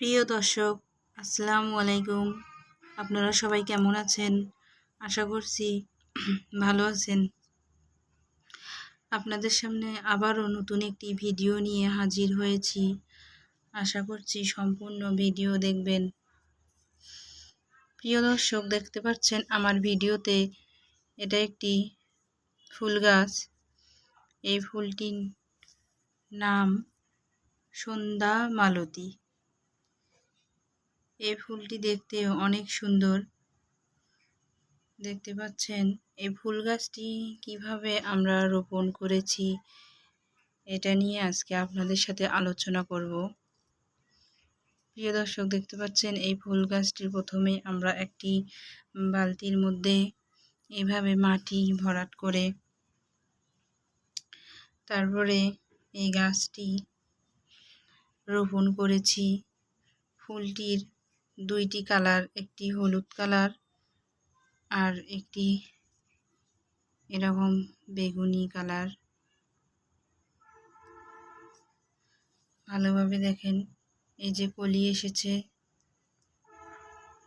প্রিয় দর্শক, আসসালামু আলাইকুম। আপনারা সবাই কেমন আছেন? আশা করছি ভালো আছেন। আপনাদের সামনে আবারও নতুন একটি ভিডিও নিয়ে হাজির হয়েছি। আশা করছি সম্পূর্ণ ভিডিও দেখবেন। প্রিয় দর্শক, দেখতে পাচ্ছেন আমার ভিডিওতে এটা একটি ফুল গাছ। এই ফুলটির নাম সন্ধ্যা মালতী। এই ফুলটি দেখতে অনেক সুন্দর। দেখতে পাচ্ছেন এই ফুল গাছটি কীভাবে আমরা রোপণ করেছি, এটা নিয়ে আজকে আপনাদের সাথে আলোচনা করব। প্রিয় দর্শক, দেখতে পাচ্ছেন, এই ফুল গাছটির প্রথমে আমরা একটি বালতির মধ্যে এভাবে মাটি ভরাট করে তারপরে এই গাছটি রোপণ করেছি। ফুলটির দুইটি কালার, একটি হলুদ কালার আর একটি এরকম বেগুনি কালার। ভালোভাবে দেখেন, এই যে কলি এসেছে,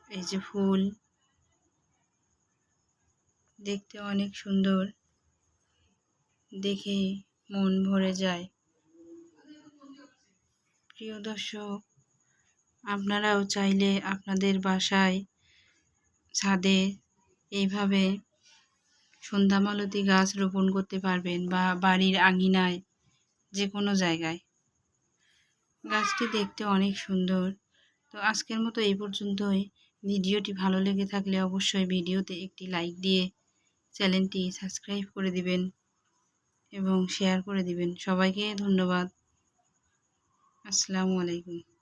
এই যে ফুল, দেখতে অনেক সুন্দর, দেখে মন ভরে যায়। প্রিয় দর্শক আপনারাও চাইলে আপনাদের বাসায় ছাদে এইভাবে সন্ধ্যামালতি গাছ রোপণ করতে পারবেন বা বাড়ির আঙিনায় যে কোনো জায়গায়। গাছটি দেখতে অনেক সুন্দর। তো আজকের মতো এই পর্যন্তই। ভিডিওটি ভালো লেগে থাকলে অবশ্যই ভিডিওতে একটি লাইক দিয়ে চ্যানেলটি সাবস্ক্রাইব করে দিবেন এবং শেয়ার করে দিবেন। সবাইকে ধন্যবাদ। আসসালামু আলাইকুম।